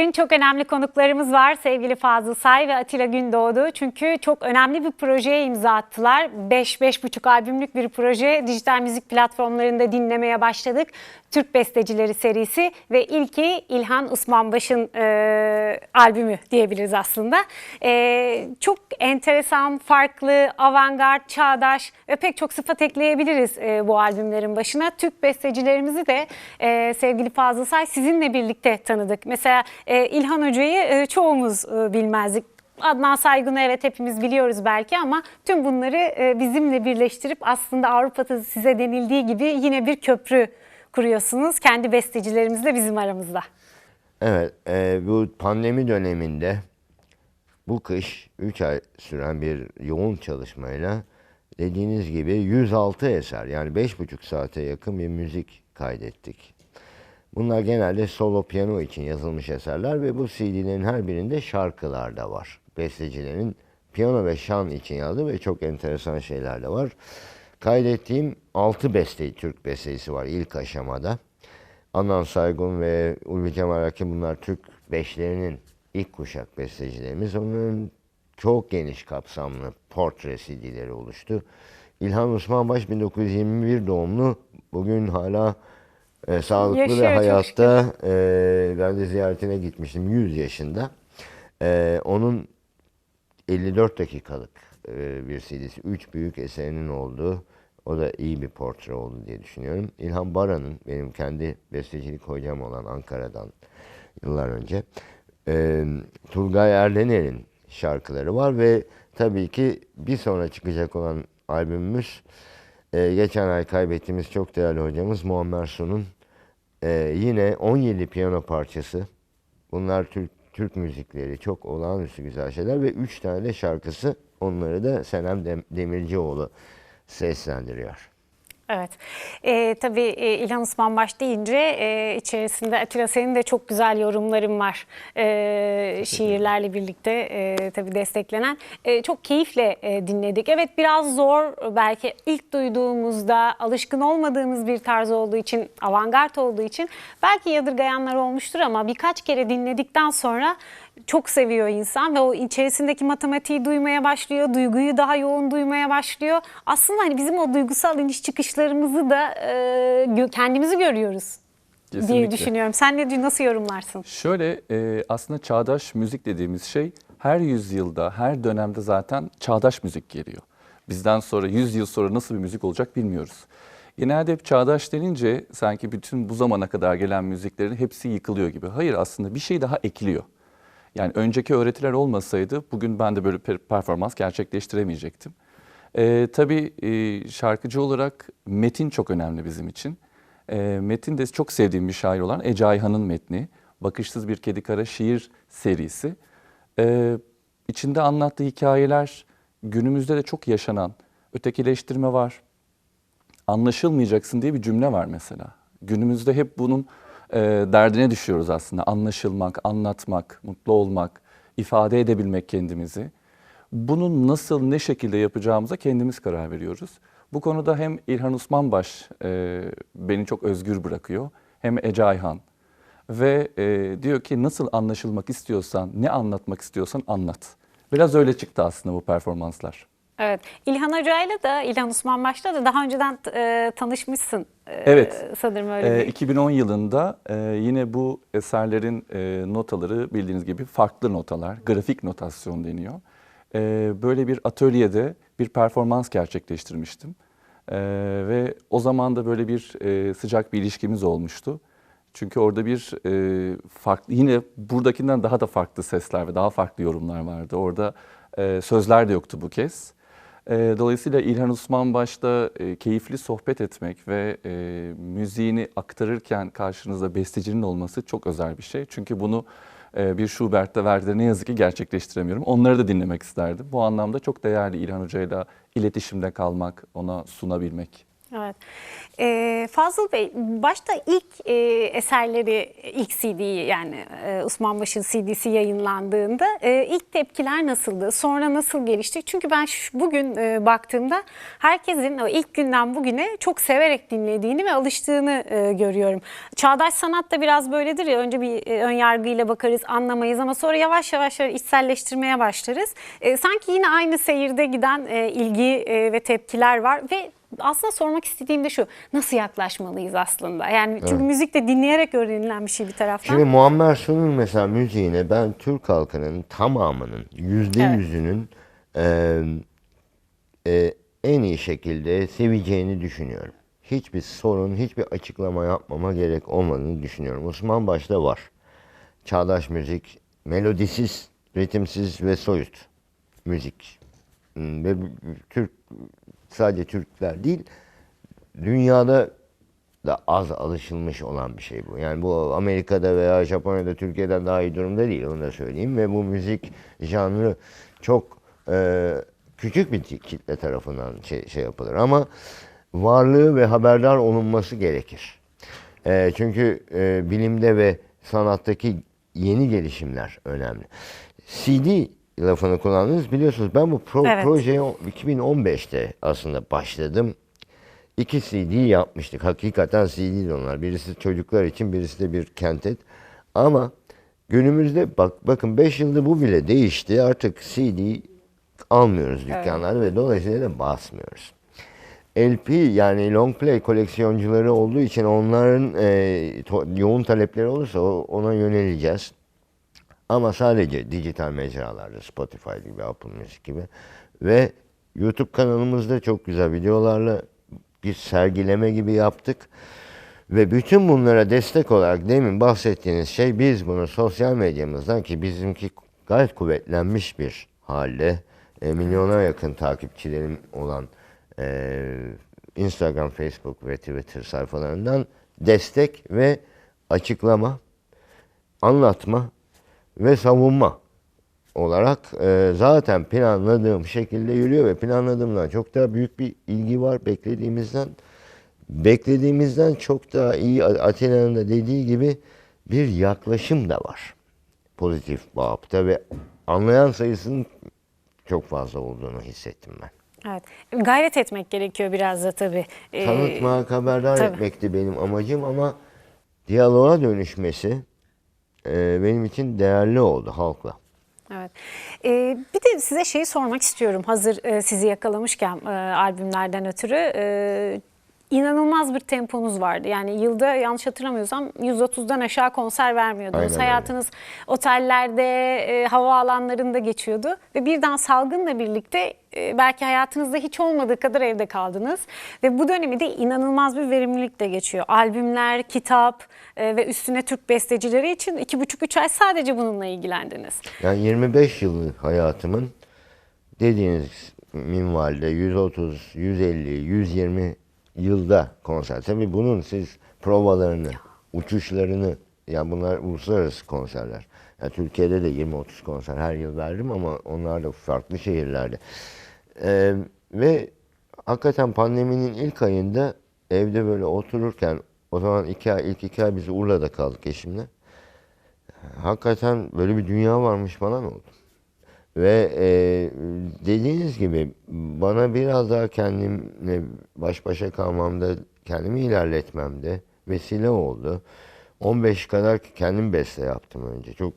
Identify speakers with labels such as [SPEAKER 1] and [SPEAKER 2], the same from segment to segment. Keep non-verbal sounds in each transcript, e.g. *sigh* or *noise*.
[SPEAKER 1] Bugün çok önemli konuklarımız var. Sevgili Fazıl Say ve Atilla Gündoğdu. Çünkü çok önemli bir projeye imza attılar. 5-5,5 albümlük bir proje. Dijital müzik platformlarında dinlemeye başladık. Türk Bestecileri serisi ve ilki İlhan Usmanbaş'ın e, albümü diyebiliriz aslında. E, çok enteresan, farklı, avantgard, çağdaş ve pek çok sıfat ekleyebiliriz e, bu albümlerin başına. Türk bestecilerimizi de e, sevgili Fazıl Say sizinle birlikte tanıdık. Mesela e, İlhan Hoca'yı e, çoğumuz e, bilmezdik. Adnan Saygun'u evet hepimiz biliyoruz belki ama tüm bunları e, bizimle birleştirip aslında Avrupa'da size denildiği gibi yine bir köprü kuruyorsunuz. Kendi bestecilerimizle bizim aramızda.
[SPEAKER 2] Evet, e, bu pandemi döneminde bu kış 3 ay süren bir yoğun çalışmayla dediğiniz gibi 106 eser yani 5,5 saate yakın bir müzik kaydettik. Bunlar genelde solo piyano için yazılmış eserler ve bu CD'lerin her birinde şarkılar da var. Bestecilerin piyano ve şan için yazdığı ve çok enteresan şeyler de var. Kaydettiğim 6 beste, Türk bestesi var ilk aşamada. Adnan Saygun ve Ulvi Cemal Hakim bunlar Türk beşlerinin ilk kuşak bestecilerimiz. Onların çok geniş kapsamlı portre CD'leri oluştu. İlhan Osmanbaş 1921 doğumlu. Bugün hala e, sağlıklı
[SPEAKER 1] Yaşıyor
[SPEAKER 2] ve hayatta. E, ben de ziyaretine gitmiştim 100 yaşında. E, onun 54 dakikalık e, bir CD'si. Üç büyük eserinin olduğu. O da iyi bir portre oldu diye düşünüyorum. İlhan Baran'ın benim kendi bestecilik hocam olan Ankara'dan yıllar önce. e, Turgay Erdener'in şarkıları var ve tabii ki bir sonra çıkacak olan albümümüz e, geçen ay kaybettiğimiz çok değerli hocamız Muammer Sun'un e, yine 17 piyano parçası. Bunlar Türk Türk müzikleri çok olağanüstü güzel şeyler ve 3 tane de şarkısı onları da Senem Dem- Demircioğlu seslendiriyor.
[SPEAKER 1] Evet. Ee, tabii e, İlhan Osmanbaş deyince e, içerisinde Atilla senin de çok güzel yorumların var. Ee, şiirlerle birlikte e, tabii desteklenen. E, çok keyifle e, dinledik. Evet biraz zor belki ilk duyduğumuzda alışkın olmadığımız bir tarz olduğu için, avantgard olduğu için belki yadırgayanlar olmuştur ama birkaç kere dinledikten sonra çok seviyor insan ve o içerisindeki matematiği duymaya başlıyor, duyguyu daha yoğun duymaya başlıyor. Aslında hani bizim o duygusal iniş çıkışlarımızı da e, kendimizi görüyoruz diye
[SPEAKER 3] Kesinlikle.
[SPEAKER 1] düşünüyorum. Sen ne nasıl yorumlarsın?
[SPEAKER 3] Şöyle e, aslında çağdaş müzik dediğimiz şey her yüzyılda, her dönemde zaten çağdaş müzik geliyor. Bizden sonra 100 yıl sonra nasıl bir müzik olacak bilmiyoruz. Genelde hep çağdaş denince sanki bütün bu zamana kadar gelen müziklerin hepsi yıkılıyor gibi. Hayır aslında bir şey daha ekliyor. Yani önceki öğretiler olmasaydı bugün ben de böyle per- performans gerçekleştiremeyecektim. Ee, tabii e, şarkıcı olarak metin çok önemli bizim için. Ee, metin de çok sevdiğim bir şair olan Ece Ayhan'ın metni. Bakışsız Bir Kedi Kara şiir serisi. Ee, içinde anlattığı hikayeler günümüzde de çok yaşanan ötekileştirme var, anlaşılmayacaksın diye bir cümle var mesela. Günümüzde hep bunun e, derdine düşüyoruz aslında. Anlaşılmak, anlatmak, mutlu olmak, ifade edebilmek kendimizi. Bunu nasıl, ne şekilde yapacağımıza kendimiz karar veriyoruz. Bu konuda hem İlhan Osmanbaş e, beni çok özgür bırakıyor, hem Ece Ayhan. Ve e, diyor ki nasıl anlaşılmak istiyorsan, ne anlatmak istiyorsan anlat. Biraz öyle çıktı aslında bu performanslar.
[SPEAKER 1] Evet. İlhan Hoca'yla da, İlhan Osmanbaş'la da daha önceden e, tanışmışsın. e,
[SPEAKER 3] Evet.
[SPEAKER 1] Sanırım öyle bir.
[SPEAKER 3] 2010 yılında e, yine bu eserlerin e, notaları bildiğiniz gibi farklı notalar, grafik notasyon deniyor. E, böyle bir atölyede bir performans gerçekleştirmiştim. E, ve o zaman da böyle bir e, sıcak bir ilişkimiz olmuştu. Çünkü orada bir e, farklı, yine buradakinden daha da farklı sesler ve daha farklı yorumlar vardı. Orada e, sözler de yoktu bu kez. E, Dolayısıyla İlhan Osmanbaş'ta e, keyifli sohbet etmek ve e, müziğini aktarırken karşınızda bestecinin olması çok özel bir şey. Çünkü bunu e, bir Schubert'te Verdi'de ne yazık ki gerçekleştiremiyorum. Onları da dinlemek isterdim. Bu anlamda çok değerli İlhan Hoca'yla iletişimde kalmak, ona sunabilmek.
[SPEAKER 1] Evet. Ee, Fazıl Bey, başta ilk e, eserleri, ilk CD'yi yani e, Osmanbaşı'nın CD'si yayınlandığında e, ilk tepkiler nasıldı? Sonra nasıl gelişti? Çünkü ben şu, bugün e, baktığımda herkesin o ilk günden bugüne çok severek dinlediğini ve alıştığını e, görüyorum. Çağdaş sanat da biraz böyledir ya, önce bir e, ön yargıyla bakarız, anlamayız ama sonra yavaş yavaş içselleştirmeye başlarız. E, sanki yine aynı seyirde giden e, ilgi e, ve tepkiler var ve aslında sormak istediğim de şu. Nasıl yaklaşmalıyız aslında? Yani çünkü müzik de dinleyerek öğrenilen bir şey bir taraftan.
[SPEAKER 2] Şimdi Muammer Sun'un mesela müziğine ben Türk halkının tamamının yüzde
[SPEAKER 1] Evet.
[SPEAKER 2] yüzünün e, e, en iyi şekilde seveceğini düşünüyorum. Hiçbir sorun, hiçbir açıklama yapmama gerek olmadığını düşünüyorum. Osman başta var. Çağdaş müzik, melodisiz, ritimsiz ve soyut müzik. Hmm, Ve Türk sadece Türkler değil, dünyada da az alışılmış olan bir şey bu. Yani bu Amerika'da veya Japonya'da Türkiye'den daha iyi durumda değil onu da söyleyeyim ve bu müzik janrı çok e, küçük bir kitle tarafından şey, şey yapılır ama varlığı ve haberdar olunması gerekir. E, çünkü e, bilimde ve sanattaki yeni gelişimler önemli. CD lafını kullandınız biliyorsunuz ben bu pro-
[SPEAKER 1] Evet.
[SPEAKER 2] projeye 2015'te aslında başladım. İki CD yapmıştık. Hakikaten CD'di onlar. Birisi çocuklar için, birisi de bir kentet. Ama günümüzde bak bakın 5 yılda bu bile değişti. Artık CD almıyoruz dükkanlarda ve dolayısıyla da basmıyoruz. LP yani long play koleksiyoncuları olduğu için onların e, yoğun talepleri olursa ona yöneleceğiz. Ama sadece dijital mecralarda Spotify gibi, Apple Music gibi ve YouTube kanalımızda çok güzel videolarla bir sergileme gibi yaptık. Ve bütün bunlara destek olarak demin bahsettiğiniz şey biz bunu sosyal medyamızdan ki bizimki gayet kuvvetlenmiş bir halde e, milyona yakın takipçilerim olan e, Instagram, Facebook ve Twitter sayfalarından destek ve açıklama anlatma ve savunma olarak e, zaten planladığım şekilde yürüyor ve planladığımdan çok daha büyük bir ilgi var beklediğimizden. Beklediğimizden çok daha iyi Atilla'nın da dediği gibi bir yaklaşım da var. Pozitif bağıpta ve anlayan sayısının çok fazla olduğunu hissettim ben.
[SPEAKER 1] Evet. Gayret etmek gerekiyor biraz da tabii. Ee,
[SPEAKER 2] Tanıtmak, haberdar
[SPEAKER 1] tabii.
[SPEAKER 2] etmekti benim amacım ama diyaloğa dönüşmesi e, benim için değerli oldu halkla.
[SPEAKER 1] Evet. Ee, bir de size şeyi sormak istiyorum. Hazır e, sizi yakalamışken e, albümlerden ötürü. E, inanılmaz bir temponuz vardı. Yani yılda yanlış hatırlamıyorsam 130'dan aşağı konser vermiyordunuz.
[SPEAKER 2] Aynen.
[SPEAKER 1] Hayatınız otellerde, e, havaalanlarında geçiyordu. Ve birden salgınla birlikte e, belki hayatınızda hiç olmadığı kadar evde kaldınız. Ve bu dönemi de inanılmaz bir verimlilikle geçiyor. Albümler, kitap e, ve üstüne Türk bestecileri için 2,5-3 ay sadece bununla ilgilendiniz.
[SPEAKER 2] Yani 25 yılı hayatımın dediğiniz minvalde 130, 150, 120 yılda konser. Tabii bunun siz provalarını, uçuşlarını, yani bunlar uluslararası konserler. Yani Türkiye'de de 20-30 konser her yıl verdim ama onlar da farklı şehirlerde. Ee, ve hakikaten pandeminin ilk ayında evde böyle otururken o zaman iki ay, ilk iki ay biz Urla'da kaldık eşimle hakikaten böyle bir dünya varmış falan oldu. Ve e, dediğiniz gibi bana biraz daha kendimle baş başa kalmamda, kendimi ilerletmemde vesile oldu. 15 kadar kendim beste yaptım önce. Çok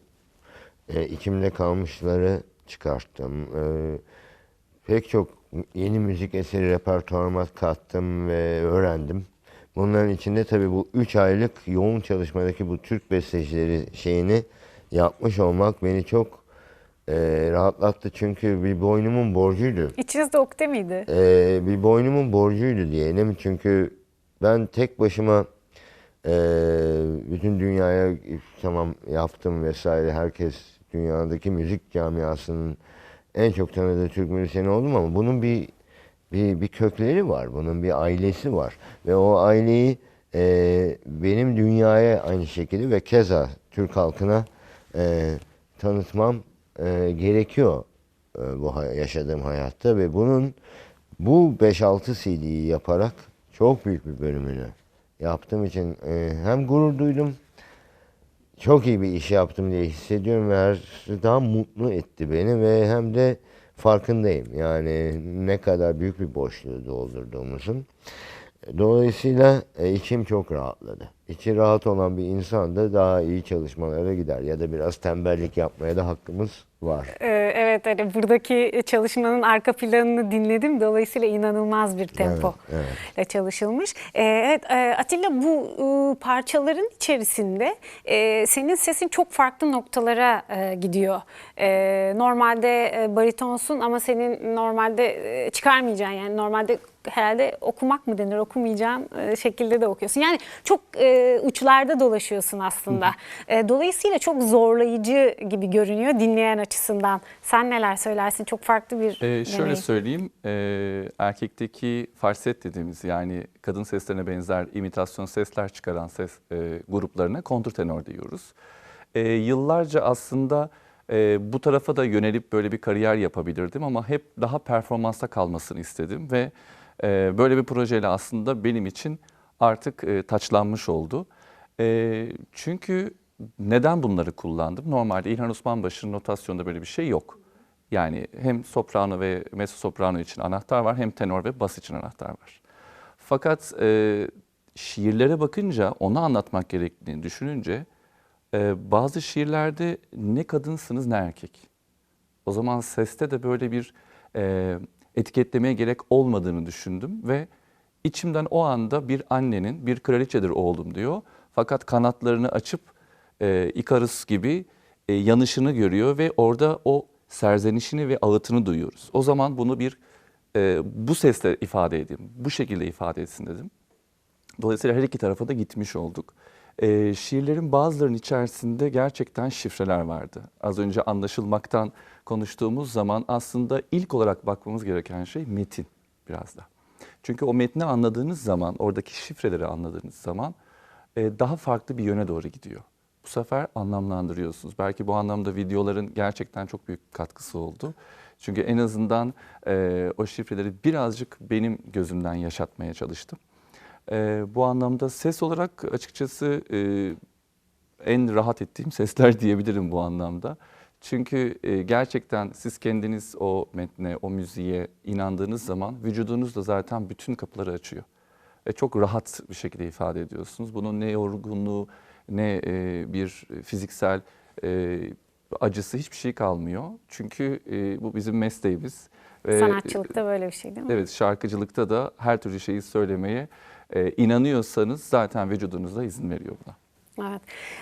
[SPEAKER 2] e, içimde kalmışları çıkarttım. E, pek çok yeni müzik eseri repertuarıma kattım ve öğrendim. Bunların içinde tabii bu 3 aylık yoğun çalışmadaki bu Türk bestecileri şeyini yapmış olmak beni çok e, rahatlattı. Çünkü bir boynumun borcuydu.
[SPEAKER 1] İçinizde okte miydi?
[SPEAKER 2] Ee, bir boynumun borcuydu diyelim. Çünkü ben tek başıma e, bütün dünyaya tamam yaptım vesaire. Herkes dünyadaki müzik camiasının en çok tanıdığı Türk müzisyeni oldum ama bunun bir bir, bir kökleri var. Bunun bir ailesi var. Ve o aileyi e, benim dünyaya aynı şekilde ve keza Türk halkına e, tanıtmam e, gerekiyor e, bu yaşadığım hayatta ve bunun bu 5-6 CD'yi yaparak çok büyük bir bölümünü yaptığım için e, hem gurur duydum, çok iyi bir iş yaptım diye hissediyorum ve her şey daha mutlu etti beni ve hem de farkındayım. Yani ne kadar büyük bir boşluğu doldurduğumuzun. Dolayısıyla e, içim çok rahatladı. İçi rahat olan bir insan da daha iyi çalışmalara gider ya da biraz tembellik yapmaya da hakkımız var.
[SPEAKER 1] Ee, Evet hani buradaki çalışmanın arka planını dinledim. Dolayısıyla inanılmaz bir tempo
[SPEAKER 2] Evet,
[SPEAKER 1] ile çalışılmış. Ee, Evet e, Atilla bu e, parçaların içerisinde e, senin sesin çok farklı noktalara e, gidiyor. E, Normalde e, baritonsun ama senin normalde e, çıkarmayacağın yani normalde herhalde okumak mı denir okumayacağın e, şekilde de okuyorsun. Yani çok e, uçlarda dolaşıyorsun aslında. E, Dolayısıyla çok zorlayıcı gibi görünüyor dinleyen açısından. Sen neler söylersin? Çok farklı bir
[SPEAKER 3] Ee, şöyle
[SPEAKER 1] deneyim.
[SPEAKER 3] söyleyeyim, e, erkekteki falset dediğimiz yani kadın seslerine benzer imitasyon sesler çıkaran ses e, gruplarına kontrtenor diyoruz. E, yıllarca aslında e, bu tarafa da yönelip böyle bir kariyer yapabilirdim ama hep daha performansa kalmasını istedim ve e, böyle bir projeyle aslında benim için artık e, taçlanmış oldu. E, çünkü neden bunları kullandım? Normalde İlhan Osmanbaşı'nın notasyonunda böyle bir şey yok. Yani hem soprano ve mezzo soprano için anahtar var hem tenor ve bas için anahtar var. Fakat e, şiirlere bakınca onu anlatmak gerektiğini düşününce e, bazı şiirlerde ne kadınsınız ne erkek. O zaman seste de böyle bir e, etiketlemeye gerek olmadığını düşündüm ve içimden o anda bir annenin bir kraliçedir oğlum diyor. Fakat kanatlarını açıp e, Ikarus gibi e, yanışını görüyor ve orada o serzenişini ve ağıtını duyuyoruz. O zaman bunu bir e, bu sesle ifade edeyim, bu şekilde ifade etsin dedim. Dolayısıyla her iki tarafa da gitmiş olduk. Ee, şiirlerin bazılarının içerisinde gerçekten şifreler vardı. Az önce anlaşılmaktan konuştuğumuz zaman aslında ilk olarak bakmamız gereken şey metin biraz da. Çünkü o metni anladığınız zaman, oradaki şifreleri anladığınız zaman e, daha farklı bir yöne doğru gidiyor. Bu sefer anlamlandırıyorsunuz. Belki bu anlamda videoların gerçekten çok büyük katkısı oldu. Çünkü en azından e, o şifreleri birazcık benim gözümden yaşatmaya çalıştım. Ee, bu anlamda ses olarak açıkçası e, en rahat ettiğim sesler *laughs* diyebilirim bu anlamda. Çünkü e, gerçekten siz kendiniz o metne, o müziğe inandığınız zaman vücudunuz da zaten bütün kapıları açıyor. Ve çok rahat bir şekilde ifade ediyorsunuz. Bunun ne yorgunluğu ne e, bir fiziksel e, acısı hiçbir şey kalmıyor. Çünkü e, bu bizim mesleğimiz. Ve,
[SPEAKER 1] Sanatçılıkta böyle bir şey değil mi?
[SPEAKER 3] Evet şarkıcılıkta da her türlü şeyi söylemeye e, inanıyorsanız zaten vücudunuz da izin veriyor buna.
[SPEAKER 1] Evet.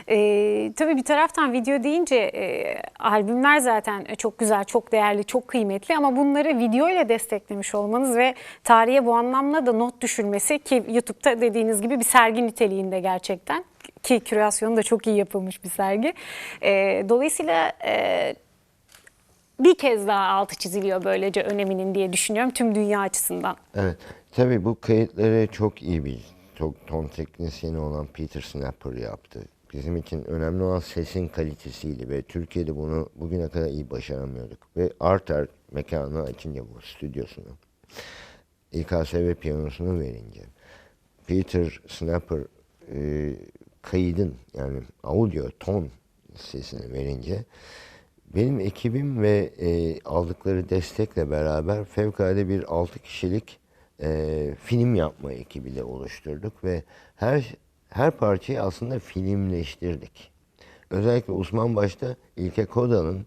[SPEAKER 1] Ee, tabii bir taraftan video deyince e, albümler zaten çok güzel, çok değerli, çok kıymetli ama bunları video ile desteklemiş olmanız ve tarihe bu anlamda da not düşürmesi ki YouTube'da dediğiniz gibi bir sergi niteliğinde gerçekten ki kürasyonu da çok iyi yapılmış bir sergi. Ee, dolayısıyla e, bir kez daha altı çiziliyor böylece öneminin diye düşünüyorum tüm dünya açısından.
[SPEAKER 2] Evet. Tabii bu kayıtları çok iyi bir çok ton teknisyeni olan Peter Snapper yaptı. Bizim için önemli olan sesin kalitesiydi ve Türkiye'de bunu bugüne kadar iyi başaramıyorduk. Ve Arter mekanı açınca bu stüdyosunu, İKSV piyanosunu verince, Peter Snapper e, kaydın yani audio ton sesini verince benim ekibim ve e, aldıkları destekle beraber fevkalade bir 6 kişilik e, film yapma ekibiyle oluşturduk ve her her parçayı aslında filmleştirdik. Özellikle Osman başta İlke Koda'nın,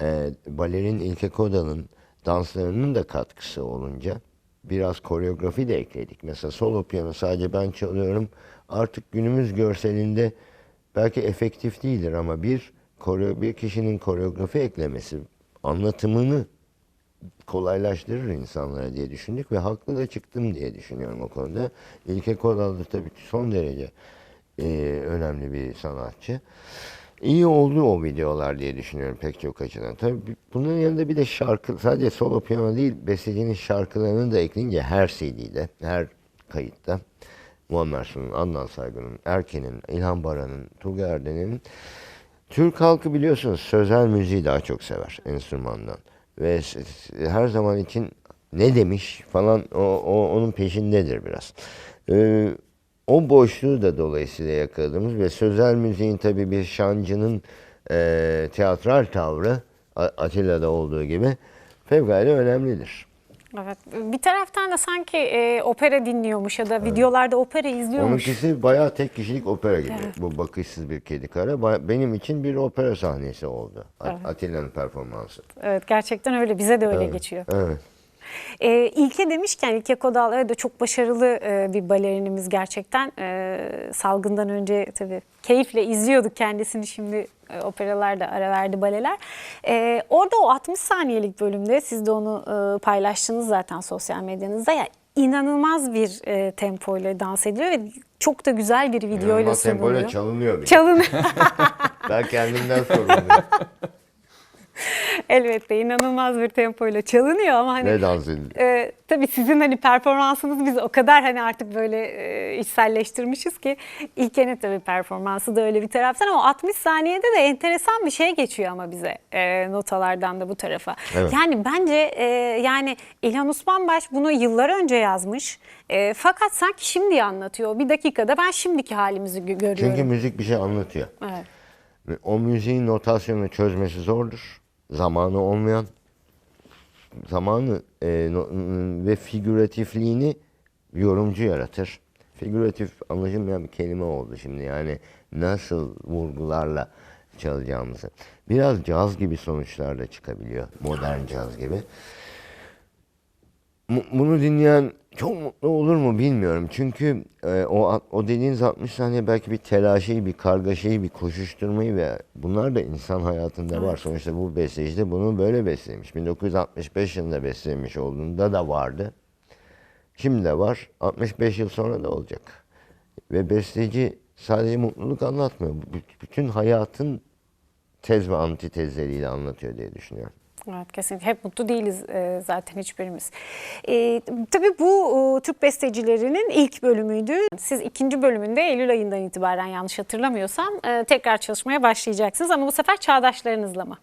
[SPEAKER 2] e, balerin İlke Koda'nın danslarının da katkısı olunca biraz koreografi de ekledik. Mesela solo piyano sadece ben çalıyorum. Artık günümüz görselinde belki efektif değildir ama bir bir kişinin koreografi eklemesi anlatımını kolaylaştırır insanlara diye düşündük ve haklı da çıktım diye düşünüyorum o konuda. İlke Kodalı tabii son derece e, önemli bir sanatçı. İyi oldu o videolar diye düşünüyorum pek çok açıdan. Tabii bi- bunun yanında bir de şarkı, sadece solo piyano değil, bestecinin şarkılarını da ekleyince her CD'de, her kayıtta Muammer Mersun'un, Adnan Saygın'ın, Erken'in, İlhan Baran'ın, Turgay Erden'in Türk halkı biliyorsunuz sözel müziği daha çok sever enstrümandan. Ve her zaman için ne demiş falan o, o onun peşindedir biraz. Ee, o boşluğu da dolayısıyla yakaladığımız ve sözel müziğin tabii bir şancının e, teatral tavrı Atilla'da olduğu gibi fevkalade önemlidir.
[SPEAKER 1] Evet. Bir taraftan da sanki e, opera dinliyormuş ya da videolarda opera izliyormuş.
[SPEAKER 2] Onunkisi bayağı tek kişilik opera gibi. Bu bakışsız bir kedi kara. Benim için bir opera sahnesi oldu. A- Atilla'nın performansı.
[SPEAKER 1] Evet gerçekten öyle. Bize de öyle geçiyor.
[SPEAKER 2] Evet.
[SPEAKER 1] E, İlke demişken İlke Kodal evet, çok başarılı e, bir balerinimiz gerçekten. E, salgından önce tabii keyifle izliyorduk kendisini şimdi e, operalarda ara verdi baleler. E, orada o 60 saniyelik bölümde siz de onu e, paylaştınız zaten sosyal medyanızda ya inanılmaz bir e, tempoyla dans ediliyor ve çok da güzel bir videoyla
[SPEAKER 2] İnanılmaz tempoyla
[SPEAKER 1] sunuluyor.
[SPEAKER 2] çalınıyor bile.
[SPEAKER 1] Çalın. *laughs*
[SPEAKER 2] ben kendimden sorumluyum. *laughs* *laughs*
[SPEAKER 1] Elbette inanılmaz bir tempoyla çalınıyor ama hani
[SPEAKER 2] ne dans edildi?
[SPEAKER 1] e, tabii sizin hani performansınız biz o kadar hani artık böyle e, içselleştirmişiz ki İlken'in tabii performansı da öyle bir taraftan ama o 60 saniyede de enteresan bir şey geçiyor ama bize e, notalardan da bu tarafa.
[SPEAKER 2] Evet.
[SPEAKER 1] Yani bence e, yani İlhan Osmanbaş bunu yıllar önce yazmış E, fakat sanki şimdi anlatıyor. Bir dakikada ben şimdiki halimizi gö- görüyorum.
[SPEAKER 2] Çünkü müzik bir şey anlatıyor.
[SPEAKER 1] Evet.
[SPEAKER 2] Ve O müziğin notasyonunu çözmesi zordur. Zamanı olmayan, zamanı e, no- ve figüratifliğini yorumcu yaratır. Figüratif anlaşılmayan bir kelime oldu şimdi yani nasıl vurgularla çalacağımızı. Biraz caz gibi sonuçlar da çıkabiliyor. Modern caz gibi. Bunu dinleyen çok mutlu olur mu bilmiyorum. Çünkü e, o o dediğiniz 60 saniye belki bir telaşıyı, bir kargaşayı, bir koşuşturmayı ve bunlar da insan hayatında var. Sonuçta bu besteci de bunu böyle beslemiş. 1965 yılında beslemiş olduğunda da vardı. Şimdi de var. 65 yıl sonra da olacak. Ve besteci sadece mutluluk anlatmıyor. Bütün hayatın tez ve antitezleriyle anlatıyor diye düşünüyorum.
[SPEAKER 1] Evet kesinlikle. Hep mutlu değiliz e, zaten hiçbirimiz. E, tabii bu e, Türk bestecilerinin ilk bölümüydü. Siz ikinci bölümünde Eylül ayından itibaren yanlış hatırlamıyorsam e, tekrar çalışmaya başlayacaksınız ama bu sefer çağdaşlarınızla mı?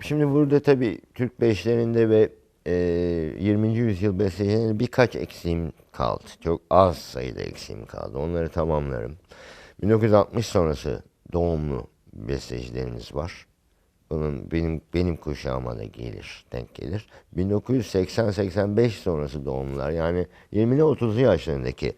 [SPEAKER 2] Şimdi burada tabii Türk beşlerinde ve e, 20. yüzyıl bestecilerinde birkaç eksiğim kaldı. Çok az sayıda eksiğim kaldı. Onları tamamlarım. 1960 sonrası doğumlu bestecilerimiz var. Bunun benim benim kuşağıma da gelir, denk gelir. 1980-85 sonrası doğumlular yani 20'li 30'lu yaşlarındaki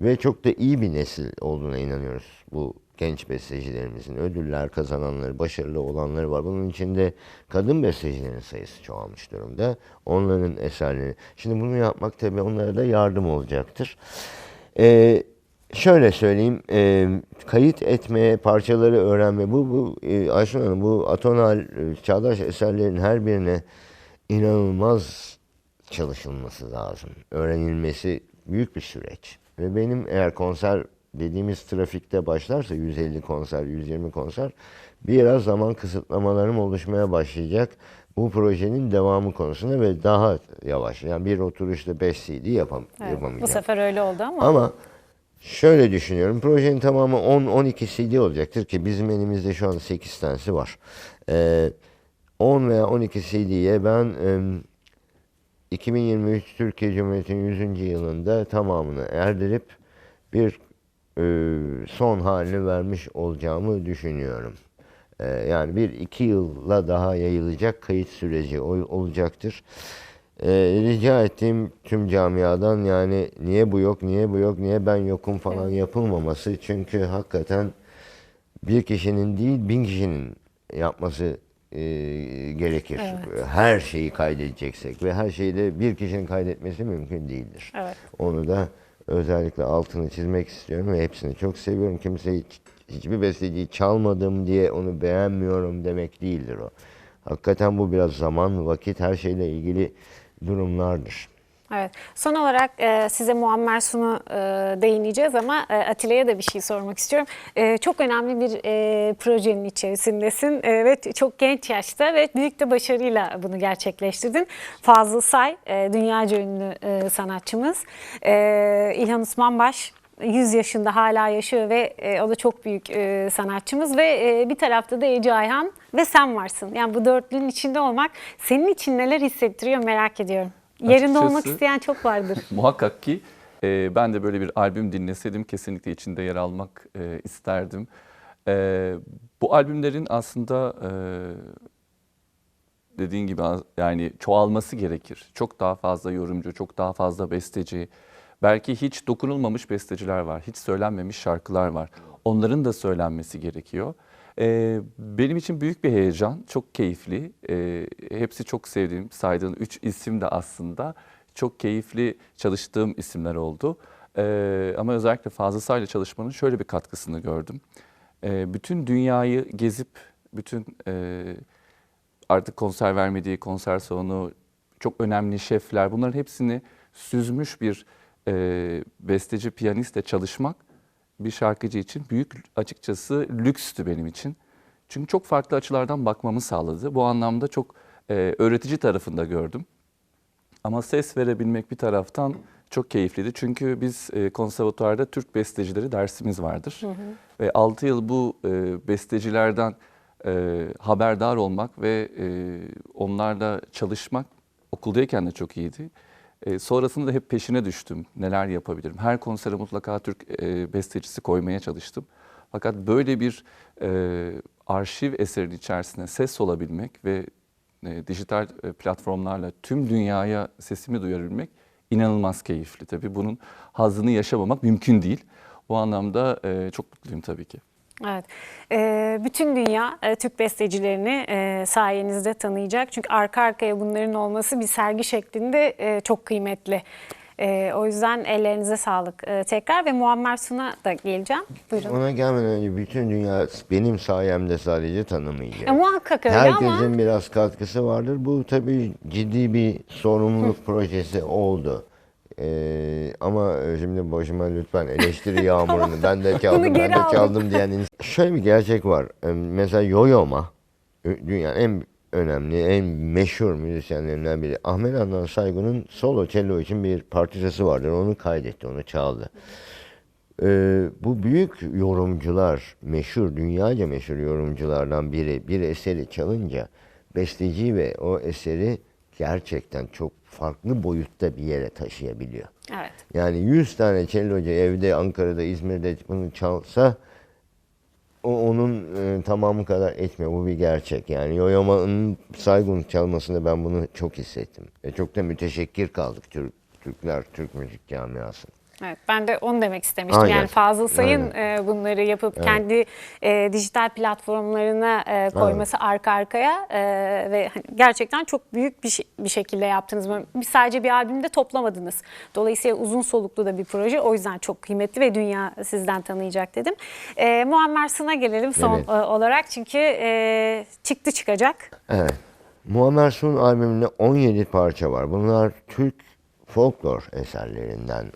[SPEAKER 2] ve çok da iyi bir nesil olduğuna inanıyoruz bu genç bestecilerimizin. Ödüller kazananları, başarılı olanları var. Bunun içinde kadın bestecilerin sayısı çoğalmış durumda. Onların eserleri. Şimdi bunu yapmak tabii onlara da yardım olacaktır. Ee, şöyle söyleyeyim, e, kayıt etmeye, parçaları öğrenme, bu, bu e, Ayşun Hanım, bu atonal, e, çağdaş eserlerin her birine inanılmaz çalışılması lazım. Öğrenilmesi büyük bir süreç. Ve benim eğer konser dediğimiz trafikte başlarsa 150 konser, 120 konser biraz zaman kısıtlamalarım oluşmaya başlayacak. Bu projenin devamı konusunda ve daha yavaş. Yani bir oturuşta 5 CD yapam
[SPEAKER 1] Evet,
[SPEAKER 2] yapamayacağım.
[SPEAKER 1] bu sefer öyle oldu ama.
[SPEAKER 2] Ama şöyle düşünüyorum. Projenin tamamı 10-12 CD olacaktır ki bizim elimizde şu an 8 tanesi var. Ee, 10 veya 12 CD'ye ben em, 2023 Türkiye Cumhuriyeti'nin 100. yılında tamamını erdirip bir e, son halini vermiş olacağımı düşünüyorum. E, yani bir iki yılla daha yayılacak kayıt süreci ol- olacaktır. E, rica ettiğim tüm camiadan yani niye bu yok, niye bu yok, niye ben yokum falan yapılmaması. Çünkü hakikaten bir kişinin değil bin kişinin yapması e, gerekir. Her şeyi kaydedeceksek ve her şeyi de bir kişinin kaydetmesi mümkün değildir.
[SPEAKER 1] Evet.
[SPEAKER 2] Onu da özellikle altını çizmek istiyorum ve hepsini çok seviyorum. Kimseyi hiçbir besteciyi çalmadım diye onu beğenmiyorum demek değildir o. Hakikaten bu biraz zaman, vakit her şeyle ilgili durumlardır.
[SPEAKER 1] Evet. Son olarak e, size Muammer Sun'u e, değineceğiz ama e, Atilla'ya da bir şey sormak istiyorum. E, çok önemli bir e, projenin içerisindesin e, ve çok genç yaşta ve büyük de başarıyla bunu gerçekleştirdin. Fazıl Say, e, dünyaca ünlü e, sanatçımız. E, İlhan Osmanbaş 100 yaşında hala yaşıyor ve e, o da çok büyük e, sanatçımız ve e, bir tarafta da Ece Ayhan ve sen varsın. Yani bu dörtlünün içinde olmak senin için neler hissettiriyor merak ediyorum. Yerinde olmak isteyen çok vardır. *laughs*
[SPEAKER 3] Muhakkak ki E, ben de böyle bir albüm dinleseydim kesinlikle içinde yer almak e, isterdim. E, bu albümlerin aslında e, dediğin gibi yani çoğalması gerekir. Çok daha fazla yorumcu, çok daha fazla besteci. Belki hiç dokunulmamış besteciler var, hiç söylenmemiş şarkılar var. Onların da söylenmesi gerekiyor. Ee, benim için büyük bir heyecan, çok keyifli. Ee, hepsi çok sevdiğim, saydığın üç isim de aslında çok keyifli çalıştığım isimler oldu. Ee, ama özellikle Fazıl Say'la çalışmanın şöyle bir katkısını gördüm. Ee, bütün dünyayı gezip, bütün e, artık konser vermediği konser salonu, çok önemli şefler bunların hepsini süzmüş bir e, besteci, piyanistle çalışmak bir şarkıcı için büyük açıkçası lükstü benim için. Çünkü çok farklı açılardan bakmamı sağladı. Bu anlamda çok e, öğretici tarafında gördüm. Ama ses verebilmek bir taraftan çok keyifliydi. Çünkü biz e, konservatuvarda Türk bestecileri dersimiz vardır. Ve 6 yıl bu e, bestecilerden e, haberdar olmak ve e, onlarla çalışmak okuldayken de çok iyiydi. E, sonrasında da hep peşine düştüm. Neler yapabilirim? Her konsere mutlaka Türk e, bestecisi koymaya çalıştım. Fakat böyle bir e, arşiv eserin içerisine ses olabilmek ve e, dijital e, platformlarla tüm dünyaya sesimi duyurabilmek inanılmaz keyifli. Tabii bunun hazzını yaşamamak mümkün değil. O anlamda e, çok mutluyum tabii ki.
[SPEAKER 1] Evet. Ee, bütün dünya e, Türk bestecilerini e, sayenizde tanıyacak. Çünkü arka arkaya bunların olması bir sergi şeklinde e, çok kıymetli. E, o yüzden ellerinize sağlık e, tekrar ve Muammer Sun'a da geleceğim. Buyurun.
[SPEAKER 2] Ona gelmeden önce bütün dünya benim sayemde sadece tanımayacak.
[SPEAKER 1] E, muhakkak öyle
[SPEAKER 2] Herkesin
[SPEAKER 1] ama
[SPEAKER 2] biraz katkısı vardır. Bu tabii ciddi bir sorumluluk projesi oldu. Ee, ama şimdi başıma lütfen eleştiri *laughs* yağmurunu ben de çaldım ben de
[SPEAKER 1] aldım.
[SPEAKER 2] çaldım diyen insan. Şöyle bir gerçek var. Mesela Yo-Yo'ma dünyanın en önemli, en meşhur müzisyenlerinden biri. Ahmet Adnan Saygun'un solo cello için bir parçası vardır. Onu kaydetti, onu çaldı. Ee, bu büyük yorumcular, meşhur, dünyaca meşhur yorumculardan biri bir eseri çalınca besteci ve o eseri gerçekten çok farklı boyutta bir yere taşıyabiliyor.
[SPEAKER 1] evet.
[SPEAKER 2] Yani 100 tane cellocu evde, Ankara'da, İzmir'de bunu çalsa o onun e, tamamı kadar etmiyor. Bu bir gerçek. Yani Yoyoma'nın Saygun çalmasında ben bunu çok hissettim. Ve çok da müteşekkir kaldık Türk, Türkler, Türk müzik camiası.
[SPEAKER 1] Evet, ben de onu demek istemiştim.
[SPEAKER 2] Aynen,
[SPEAKER 1] Yani Fazıl Say'ın
[SPEAKER 2] aynen.
[SPEAKER 1] e, bunları yapıp kendi e, dijital platformlarına e, koyması arka arkaya e, ve hani gerçekten çok büyük bir, şey- bir şekilde yaptınız. Bir sadece bir albümde toplamadınız. Dolayısıyla uzun soluklu da bir proje. O yüzden çok kıymetli ve dünya sizden tanıyacak dedim. E, Muammer Sın'a gelelim son
[SPEAKER 2] Evet.
[SPEAKER 1] e, olarak çünkü e, çıktı çıkacak.
[SPEAKER 2] Evet. Muammer Sun albümünde 17 parça var. Bunlar Türk folklor eserlerinden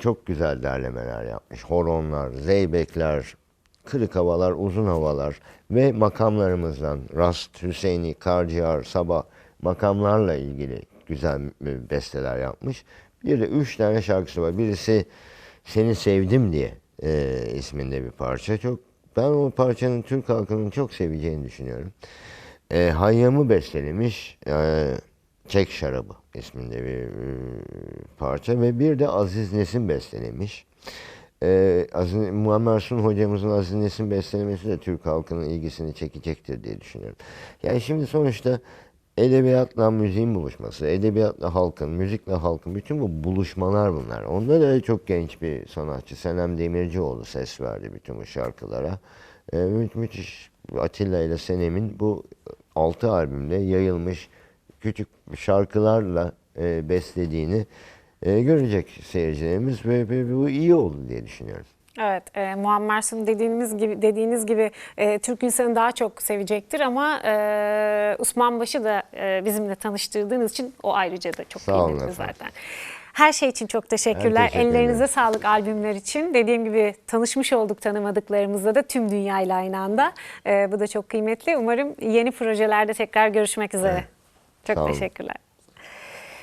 [SPEAKER 2] çok güzel derlemeler yapmış. Horonlar, zeybekler, kırık havalar, uzun havalar ve makamlarımızdan Rast, Hüseyini, Karciğer, Sabah makamlarla ilgili güzel besteler yapmış. Bir de üç tane şarkısı var. Birisi Seni Sevdim diye e, isminde bir parça. Çok ben o parçanın Türk halkının çok seveceğini düşünüyorum. E, Hayyam'ı bestelemiş. E, Çek Şarabı isminde bir e, parça ve bir de Aziz Nesin bestelemiş. E, Aziz, Muammer Sun hocamızın Aziz Nesin bestelemesi de Türk halkının ilgisini çekecektir diye düşünüyorum. Yani şimdi sonuçta edebiyatla müziğin buluşması, edebiyatla halkın, müzikle halkın, bütün bu buluşmalar bunlar. Onda da çok genç bir sanatçı, Senem Demircioğlu ses verdi bütün bu şarkılara. E, mü- müthiş Atilla ile Senem'in bu altı albümde yayılmış küçük şarkılarla e, beslediğini e, görecek seyircilerimiz ve, ve bu iyi oldu diye düşünüyorum.
[SPEAKER 1] Evet, e, Muammer Sun dediğiniz gibi dediğiniz gibi e, Türk insanı daha çok sevecektir ama e, Osmanbaşı da e, bizimle tanıştırdığınız için o ayrıca da çok kıymetli zaten. Her şey için çok teşekkürler.
[SPEAKER 2] Teşekkür
[SPEAKER 1] Ellerinize sağlık albümler için. Dediğim gibi tanışmış olduk tanımadıklarımızla da tüm dünyayla aynı anda. E, bu da çok kıymetli. Umarım yeni projelerde tekrar görüşmek üzere.
[SPEAKER 2] Evet.
[SPEAKER 1] Çok
[SPEAKER 2] Sağ olun.
[SPEAKER 1] teşekkürler.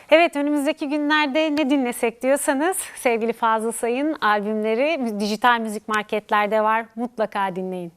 [SPEAKER 1] Evet önümüzdeki günlerde ne dinlesek diyorsanız sevgili Fazıl Say'ın albümleri dijital müzik marketlerde var. Mutlaka dinleyin.